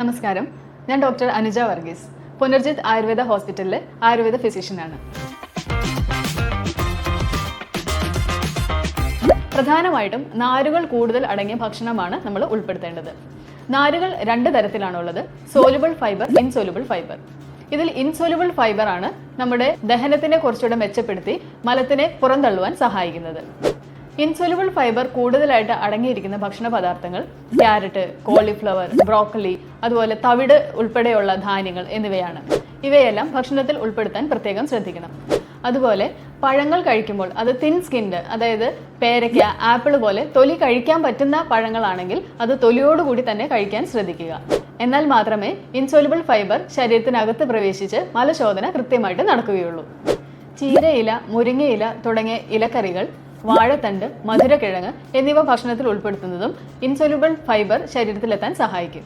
നമസ്കാരം. ഞാൻ ഡോക്ടർ അനുജ വർഗീസ്. പുനർജിത് ആയുർവേദ ഹോസ്പിറ്റലിലെ ആയുർവേദ ഫിസിഷ്യനാണ്. പ്രധാനമായിട്ടും നാരുകൾ കൂടുതൽ അടങ്ങിയ ഭക്ഷണമാണ് നമ്മൾ ഉൾപ്പെടുത്തേണ്ടത്. നാരുകൾ രണ്ട് തരത്തിലാണുള്ളത്. സോലുബിൾ ഫൈബർ ഇൻസോലുബിൾ ഫൈബർ ഇതിൽ ഇൻസോലുബിൾ ഫൈബർ ആണ് നമ്മുടെ ദഹനത്തിനെ കുറച്ചുകൂടെ മെച്ചപ്പെടുത്തി മലത്തിനെ പുറന്തള്ളുവാൻ സഹായിക്കുന്നത്. ഇൻസോലുബിൾ ഫൈബർ കൂടുതലായിട്ട് അടങ്ങിയിരിക്കുന്ന ഭക്ഷണ പദാർത്ഥങ്ങൾ ക്യാരറ്റ് കോളിഫ്ലവർ ബ്രോക്കലി അതുപോലെ തവിട് ഉൾപ്പെടെയുള്ള ധാന്യങ്ങൾ എന്നിവയാണ്. ഇവയെല്ലാം ഭക്ഷണത്തിൽ ഉൾപ്പെടുത്താൻ പ്രത്യേകം ശ്രദ്ധിക്കണം. അതുപോലെ പഴങ്ങൾ കഴിക്കുമ്പോൾ അത് തിൻ സ്കിൻഡ് അതായത് പേരയ്ക്ക ആപ്പിൾ പോലെ തൊലി കഴിക്കാൻ പറ്റുന്ന പഴങ്ങളാണെങ്കിൽ അത് തൊലിയോടുകൂടി തന്നെ കഴിക്കാൻ ശ്രദ്ധിക്കുക. എന്നാൽ മാത്രമേ ഇൻസോലിബിൾ ഫൈബർ ശരീരത്തിനകത്ത് പ്രവേശിച്ച് മലശോധന കൃത്യമായിട്ട് നടക്കുകയുള്ളൂ. ചീരയില മുരിങ്ങയില തുടങ്ങിയ ഇലക്കറികൾ വാഴത്തണ്ട് മധുരക്കിഴങ്ങ് എന്നിവ ഭക്ഷണത്തിൽ ഉൾപ്പെടുത്തുന്നതും ഇൻസൊലുബിൾ ഫൈബർ ശരീരത്തിലെത്താൻ സഹായിക്കും.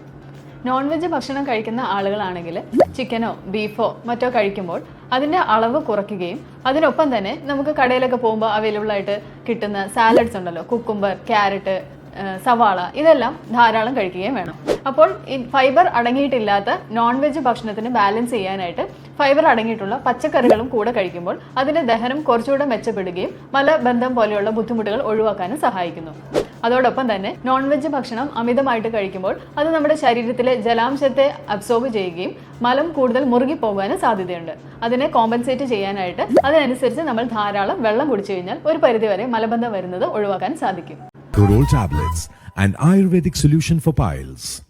നോൺ വെജ് ഭക്ഷണം കഴിക്കുന്ന ആളുകളാണെങ്കിൽ ചിക്കനോ ബീഫോ മറ്റോ കഴിക്കുമ്പോൾ അതിന്റെ അളവ് കുറയ്ക്കുകയും അതിനൊപ്പം തന്നെ നമുക്ക് കടയിലൊക്കെ പോകുമ്പോൾ അവൈലബിൾ ആയിട്ട് കിട്ടുന്ന സാലഡ്സ് ഉണ്ടല്ലോ കുക്കുംബർ ക്യാരറ്റ് സവാള ഇതെല്ലാം ധാരാളം കഴിക്കുകയും വേണം. അപ്പോൾ ഫൈബർ അടങ്ങിയിട്ടില്ലാത്ത നോൺ വെജ് ഭക്ഷണത്തിന് ബാലൻസ് ചെയ്യാനായിട്ട് ഫൈബർ അടങ്ങിയിട്ടുള്ള പച്ചക്കറികളും കൂടെ കഴിക്കുമ്പോൾ അതിന്റെ ദഹനം കുറച്ചുകൂടെ മെച്ചപ്പെടുകയും മലബന്ധം പോലെയുള്ള ബുദ്ധിമുട്ടുകൾ ഒഴിവാക്കാനും സഹായിക്കുന്നു. അതോടൊപ്പം തന്നെ നോൺ വെജ് ഭക്ഷണം അമിതമായിട്ട് കഴിക്കുമ്പോൾ അത് നമ്മുടെ ശരീരത്തിലെ ജലാംശത്തെ അബ്സോർബ് ചെയ്യുകയും മലം കൂടുതൽ മുറുകി പോകാനും സാധ്യതയുണ്ട്. അതിനെ കോമ്പൻസേറ്റ് ചെയ്യാനായിട്ട് അതിനനുസരിച്ച് നമ്മൾ ധാരാളം വെള്ളം കുടിച്ചു കഴിഞ്ഞാൽ ഒരു പരിധിവരെ മലബന്ധം വരുന്നത് ഒഴിവാക്കാൻ സാധിക്കും. Kurol tablets, an Ayurvedic solution for piles.